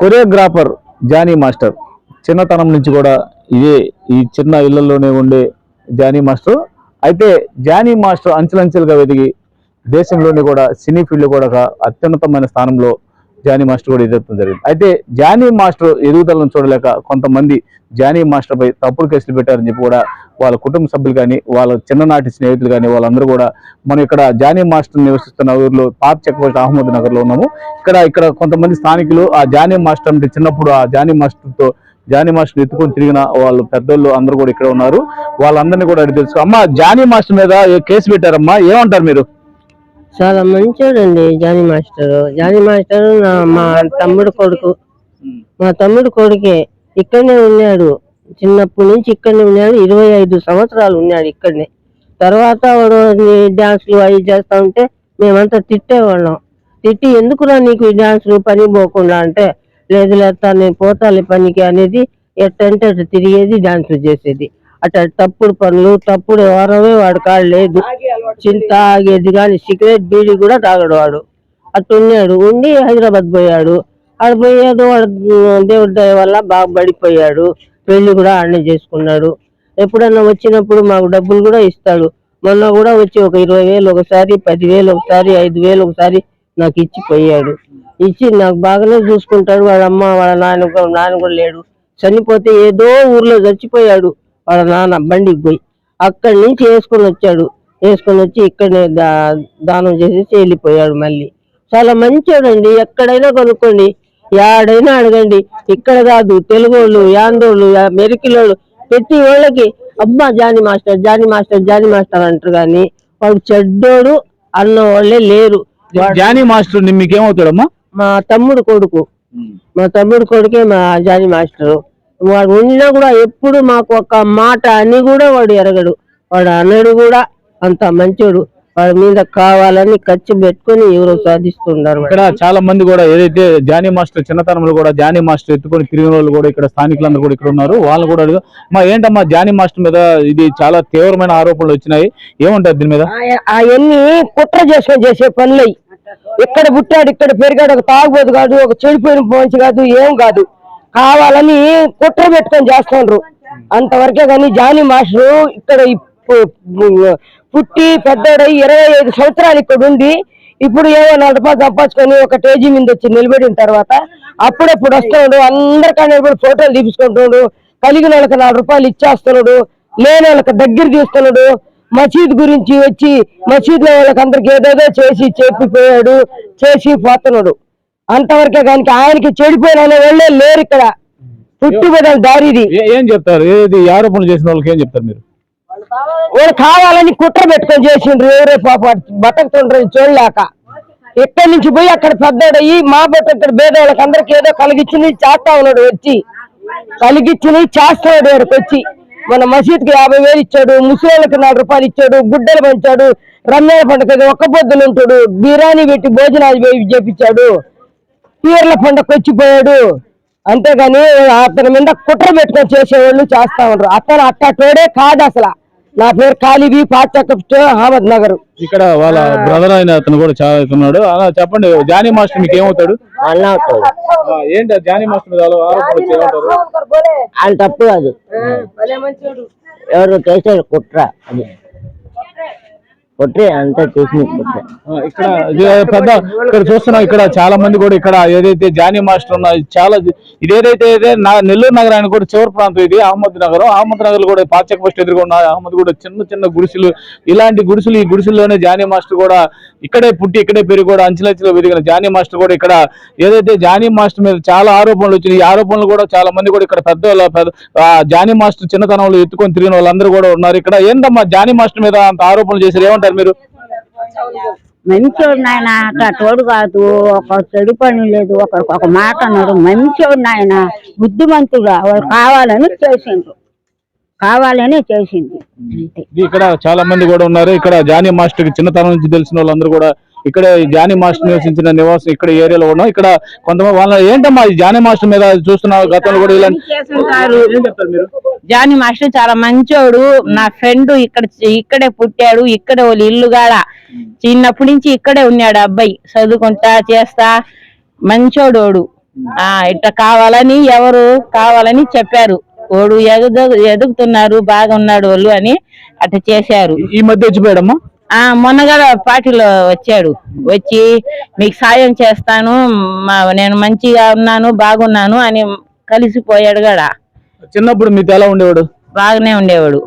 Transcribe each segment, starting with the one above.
Choreographer Johnny master. చిన్నతనం నుంచి కూడా ఇదే ఈ చిన్న ఇళ్ళలోనే ఉండే జానీ మాస్టర్. అయితే జానీ మాస్టర్ అంచెలంచెలుగా వెదిగి దేశంలోని కూడా సినీ ఫీల్డ్ కూడా ఒక అత్యున్నతమైన స్థానంలో జానీ మాస్టర్ కూడా ఎదుగుతుంది జరిగింది. అయితే జానీ మాస్టర్ ఎదుగుదలను చూడలేక కొంతమంది జానీ మాస్టర్ పై తప్పుడు కేసులు పెట్టారని చెప్పి కూడా వాళ్ళ కుటుంబ సభ్యులు కానీ వాళ్ళ చిన్ననాటి స్నేహితులు కానీ వాళ్ళందరూ కూడా మనం ఇక్కడ జానీ మాస్టర్ నివసిస్తున్న ఊర్లో పాత చెక్పోస్ట్ అహ్మద్ నగర్లో ఉన్నాము. ఇక్కడ ఇక్కడ కొంతమంది స్థానికులు ఆ జానీ మాస్టర్ అంటే చిన్నప్పుడు ఆ జానీ మాస్టర్తో జానీ మాస్టర్ ఎత్తుకొని తిరిగిన వాళ్ళు పెద్దోళ్ళు అందరూ కూడా ఇక్కడ ఉన్నారు. వాళ్ళందరినీ కూడా అడిగి తెలుసు అమ్మా జానీ మాస్టర్ మీద కేసు పెట్టారమ్మా? ఏమంటారు మీరు? చాలా మంచోడండి జానీ మాస్టర్. జానీ మాస్టర్ నా మా తమ్ముడు కొడుకు. మా తమ్ముడు కొడుకే ఇక్కడనే ఉన్నాడు. చిన్నప్పటి నుంచి ఇక్కడనే ఉన్నాడు. ఇరవై ఐదు సంవత్సరాలు ఉన్నాడు ఇక్కడనే. తర్వాత వాడు డాన్సులు అవి చేస్తా ఉంటే మేమంతా తిట్టేవాళ్ళం. తిట్టి ఎందుకురా నీకు ఈ డాన్సులు పని పోకుండా అంటే లేదు లేదా నేను పోతాలి పనికి అనేది ఎట్టంటే అటు తిరిగేది డాన్సులు చేసేది. అట్ట తప్పుడు పనులు తప్పుడు ఎవరమే వాడు కాడు లేదు. చింత ఆగేది కానీ సిగరెట్ బీడీ కూడా తాగడు వాడు. అట్టున్నాడు ఉండి హైదరాబాద్ పోయాడు. ఆడ పోయాడు వాడు దేవుడి దయ వల్ల బాగా పడిపోయాడు పెళ్ళి కూడా ఆడనే చేసుకున్నాడు. ఎప్పుడన్నా వచ్చినప్పుడు మాకు డబ్బులు కూడా ఇస్తాడు. మొన్న కూడా వచ్చి ఒక ఇరవై వేలు ఒకసారి పదివేలు ఒకసారి ఐదు వేలు ఒకసారి నాకు ఇచ్చి పోయాడు. ఇచ్చి నాకు బాగానే చూసుకుంటాడు. వాళ్ళ అమ్మ వాళ్ళ నాన్న కూడా- నాన్న కూడా లేడు. చనిపోతే ఏదో ఊర్లో చచ్చిపోయాడు. వాళ్ళ నాన్న బండికి పోయి అక్కడి నుంచి వేసుకొని వచ్చాడు. వేసుకొని వచ్చి ఇక్కడనే దా దానం చేసేసి వెళ్ళిపోయాడు మళ్ళీ. చాలా మంచోడండి. ఎక్కడైనా కొనుక్కోండి. యాడైనా అడగండి. ఇక్కడ కాదు తెలుగు వాళ్ళు యాందోళ్ళు మెరికిలోళ్ళు ప్రతి వాళ్ళకి అబ్బా Jani master Jani master Jani master అంటారు కానీ వాడు చెడ్డోడు అన్న వాళ్ళే లేరు జానీ మాస్టర్ మీకేమవుతాడమ్మా? మా తమ్ముడు కొడుకు. మా తమ్ముడు కొడుకే మా జానీ మాస్టర్. వాడు ఉన్నా కూడా ఎప్పుడు మాకు ఒక మాట అని కూడా వాడు ఎరగడు. వాడు అనడు కూడా అంత మంచోడు. వాడి మీద కావాలని ఖర్చు పెట్టుకొని ఎవరో సాధిస్తున్నారు. ఇక్కడ చాలా మంది కూడా ఏదైతే జానీ మాస్టర్ చిన్నతనంలో కూడా జానీ మాస్టర్ ఎత్తుకొని తిరిగిన వాళ్ళు కూడా ఇక్కడ స్థానికులందరూ కూడా ఇక్కడ ఉన్నారు. వాళ్ళు కూడా అడుగు మా ఏంటమ్మా జానీ మాస్టర్ మీద ఇది చాలా తీవ్రమైన ఆరోపణలు వచ్చినాయి. ఏమంటారు దీని మీద? అవన్నీ కుట్ర చేసుకొని చేసే పనులు. ఇక్కడ పుట్టాడు ఇక్కడ పెరిగాడు ఒక తాగుబోతు కాదు ఒక చెడిపోయిన మనిషి కాదు ఏం కాదు. కావాలని కుట్ర పెట్టుకొని చేస్తుండ్రు. అంతవరకే కానీ జానీ మాస్టర్ ఇక్కడ పుట్టి పెద్దోడై ఇరవై ఐదు సంవత్సరాలు ఇక్కడ ఉండి ఇప్పుడు ఏమో నాలుగు రూపాయలు సంపాదించుకొని ఒక టేజీ మీద వచ్చి నిలబడిన తర్వాత అప్పుడప్పుడు వస్తున్నాడు అందరికన్నా ఇప్పుడు ఫోటోలు తీపించుకుంటున్నాడు కలిగిన వాళ్ళకి నాలుగు రూపాయలు ఇచ్చేస్తున్నాడు లేని వాళ్ళకి దగ్గర తీస్తున్నాడు మసీద్ గురించి వచ్చి మసీద్లో వాళ్ళకి అందరికి ఏదేదో చేసి చెప్పిపోయాడు చేసి పోతున్నాడు. అంతవరకే కానీ ఆయనకి చెడిపోయిన వాళ్ళే లేరు ఇక్కడ. పుట్టుబడిన దారిది ఏ- ఏం చెప్తారు? ఏది ఆరోపణలు చేసిన వాళ్ళకి ఏం చెప్తారు మీరు? వాళ్ళు కావాలని కుట్ర పెట్టుకొని చేసిండ్రు. ఎవరే పాప బతకుతుండ్రు చూడలేక. ఇక్కడి నుంచి పోయి అక్కడ పెద్దోడయ్యి మా బట్ట ఇక్కడ పేదవాళ్ళకి అందరికి ఏదో కలిగించింది చేస్తా ఉన్నాడు వచ్చి. కలిగించింది చేస్తున్నాడు వాడికి వచ్చి. మన మసీద్కి యాభై వేలు ఇచ్చాడు ముసలిళ్ళకి నాలుగు రూపాయలు ఇచ్చాడు గుడ్డలు పెంచాడు రంజాన్ పండుగ ఒక్క పొద్దులు ఉంటాడు బిర్యానీ పెట్టి భోజనాలు చేపించాడు. పీర్ల పండుగ వచ్చిపోయాడు. అంతేగాని అతని మీద కుట్ర పెట్టుకొని చేసేవాళ్ళు చేస్తా ఉంటారు. అతను అట్టటోడే కాదు అసలు. నా పేరు కాలిబీ పాచక అహ్మద్ నగర్. ఇక్కడ వాళ్ళ బ్రదర్ అయిన అతను కూడా చాలా ఉన్నాడు. అలా చెప్పండి జానీ మాస్టర్ మీకు ఏమవుతాడు? అన్న అవుతాడు ఏంటి జానీ మాస్టర్ ఆరోపణలు ఆయన తప్పు కాదు. ఎవరు చేశారు కుట్ర అది. కుట్ర అంతా చేసిన ఇక్కడ పెద్ద ఇక్కడ చూస్తున్నాం ఇక్కడ చాలా మంది కూడా ఇక్కడ ఏదైతే జానీ మాస్టర్ ఉన్నా చాలా ఇదేదైతే నా- నెల్లూరు నగరానికి కూడా చివరి ప్రాంతం ఇది అహ్మద్ నగరం. అహ్మద్ నగర్ కూడా పాచక ఫస్ట్ ఎదుర్కొన్న అహ్మద్ కూడా చిన్న చిన్న గుడిసెలు ఇలాంటి గుడిసెలు ఈ గుడిసెల్లోనే జానీ మాస్టర్ కూడా ఇక్కడే పుట్టి ఇక్కడే పెరిగి కూడా అంచెలంచెలో వెదిగిన జానీ మాస్టర్ కూడా ఇక్కడ ఏదైతే జానీ మాస్టర్ మీద చాలా ఆరోపణలు వచ్చినాయి ఈ ఆరోపణలు కూడా చాలా మంది కూడా ఇక్కడ పెద్ద వాళ్ళ- పెద్ద ఆ, జానీ మాస్టర్ చిన్నతనంలో ఎత్తుకొని తిరిగిన వాళ్ళందరూ కూడా ఉన్నారు. ఇక్కడ ఏందమ్మా జానీ మాస్టర్ మీద అంత ఆరోపణలు చేశారు? ఏమంటారు? మీరు? మంచోడు నాయన అట్లా తోడు కాదు. ఒక చెడు పని లేదు. ఒకరికి ఒక మాట అన్నాడు. మంచోడు నాయన బుద్ధిమంతుడు. వాళ్ళు కావాలని చేసిండ్రు కావాలని చేసింది ఇక్కడ చాలా మంది కూడా ఉన్నారు. ఇక్కడ జానీ మాస్టర్కి చిన్నతనం నుంచి తెలిసిన వాళ్ళందరూ కూడా ఇక్కడ జానీ మాస్టర్ నివసించిన నివాసం ఇక్కడ ఏరియాలో ఉన్నాం. ఇక్కడ కొంతమంది వాళ్ళ ఏంటమ్మా ఈ జానీ మాస్టర్ మీద చూస్తున్న గతంలో కూడా మీరు? జానీ మాస్టర్ చాలా మంచోడు. నా ఫ్రెండ్ ఇక్కడ ఇక్కడే పుట్టాడు. ఇక్కడే వాళ్ళ ఇల్లు గాడ. చిన్నప్పటి నుంచి ఇక్కడే ఉన్నాడు అబ్బాయి. చదువుకుంటా చేస్తా. మంచోడోడు. ఆ ఇట్లా కావాలని ఎవరు కావాలని చెప్పారు. ఓడు ఎదుగు ఎదుగుతున్నారు. బాగున్నాడు వాళ్ళు అని అట్లా చేశారు. ఈ- ఈ మధ్య వచ్చిపోయాడమ్మా ఆ మొన్నగా పార్టీలో వచ్చాడు. వచ్చి మీకు సాయం చేస్తాను మా నేను మంచిగా ఉన్నాను బాగున్నాను అని కలిసిపోయాడు కూడా చిన్నప్పుడు మీతో ఎలా ఉండేవాడు? బాగానే ఉండేవాడు.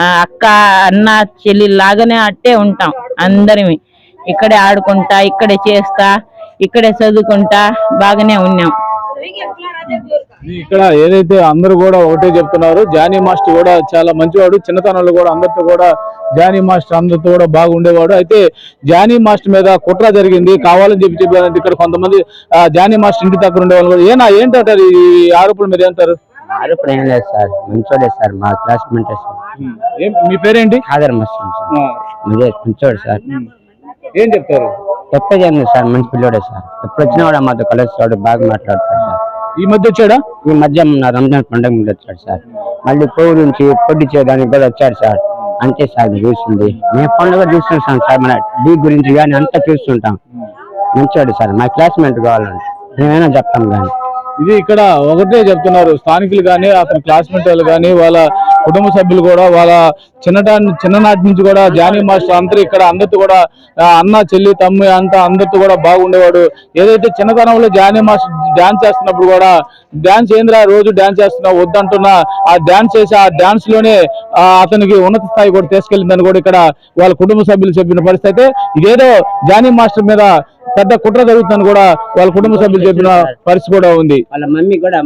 ఆ అక్క అన్న చెల్లి లాగానే అట్టే ఉంటాం అందరిమి. ఇక్కడే ఆడుకుంటా ఇక్కడే చేస్తా ఇక్కడే చదువుకుంటా బాగానే ఉన్నాం. ఇక్కడ ఏదైతే అందరూ కూడా ఒకటే చెప్తున్నారు జానీ మాస్టర్ కూడా చాలా మంచివాడు చిన్నతనంలో కూడా అందరితో కూడా జానీ మాస్టర్ అందరితో కూడా బాగుండేవాడు. అయితే జానీ మాస్టర్ మీద కుట్ర జరిగింది కావాలని చెప్పి చెప్పారంటే ఇక్కడ కొంతమంది జానీ మాస్టర్ ఇంటి దగ్గర ఉండేవాళ్ళు కూడా ఏనా ఏంటంటారు ఈ ఆరోపణలు మీరు ఏంటారు ఆరోపణ ఏం లేదు సార్ మంచోడే సార్ మా క్లాస్మేట్ సార్. మీ పేరేంటి? మస్తాన్ సార్. మంచోడు ఏం చెప్తారు? చెప్పేది సార్ మంచి పిల్లోడే సార్. ఎప్పుడు వచ్చినా కూడా మాతో కలుస్తాడు బాగా మాట్లాడతాడు సార్. ఈ మధ్య వచ్చాడా? ఈ మధ్య మొన్న రంజాన్ పండుగ ముందు వచ్చాడు సార్. మళ్ళీ కోవి నుంచి పొడ్డి చేయడానికి కూడా వచ్చాడు సార్. అంతే సార్ చూసింది. మేము పండుగ చూస్తుంటాం సార్. మన డీ గురించి కానీ అంతా చూస్తుంటాం. మంచోడు సార్. మా క్లాస్మేట్ కావాలంటే. మేమైనా చెప్తాం కానీ. ఇది ఇక్కడ ఒకటే చెప్తున్నారు. స్థానికులు కానీ అతని క్లాస్మేట్ వాళ్ళు కానీ వాళ్ళ కుటుంబ సభ్యులు కూడా వాళ్ళ చిన్నటా చిన్ననాటి నుంచి కూడా జానీ మాస్టర్ అందరూ ఇక్కడ అందరితో కూడా అన్న చెల్లి తమ్మి అంతా అందరితో కూడా బాగుండేవాడు. ఏదైతే చిన్నతనంలో జానీ మాస్టర్ డాన్స్ చేస్తున్నప్పుడు కూడా డాన్స్ ఏంద్రా రోజు డాన్స్ చేస్తున్నా వద్దంటున్నా. ఆ డాన్స్ చేసి ఆ డాన్స్లోనే అతనికి ఉన్నత స్థాయి కూడా తీసుకెళ్ళిందని కూడా ఇక్కడ వాళ్ళ కుటుంబ సభ్యులు చెప్పిన పరిస్థితి అయితే ఇదేదో జానీ మాస్టర్ మీద పెద్ద కుట్ర జరుగుతుందని కూడా వాళ్ళ కుటుంబ సభ్యులు చెప్పిన పరిస్థితి కూడా ఉంది. వాళ్ళ మమ్మీ కూడా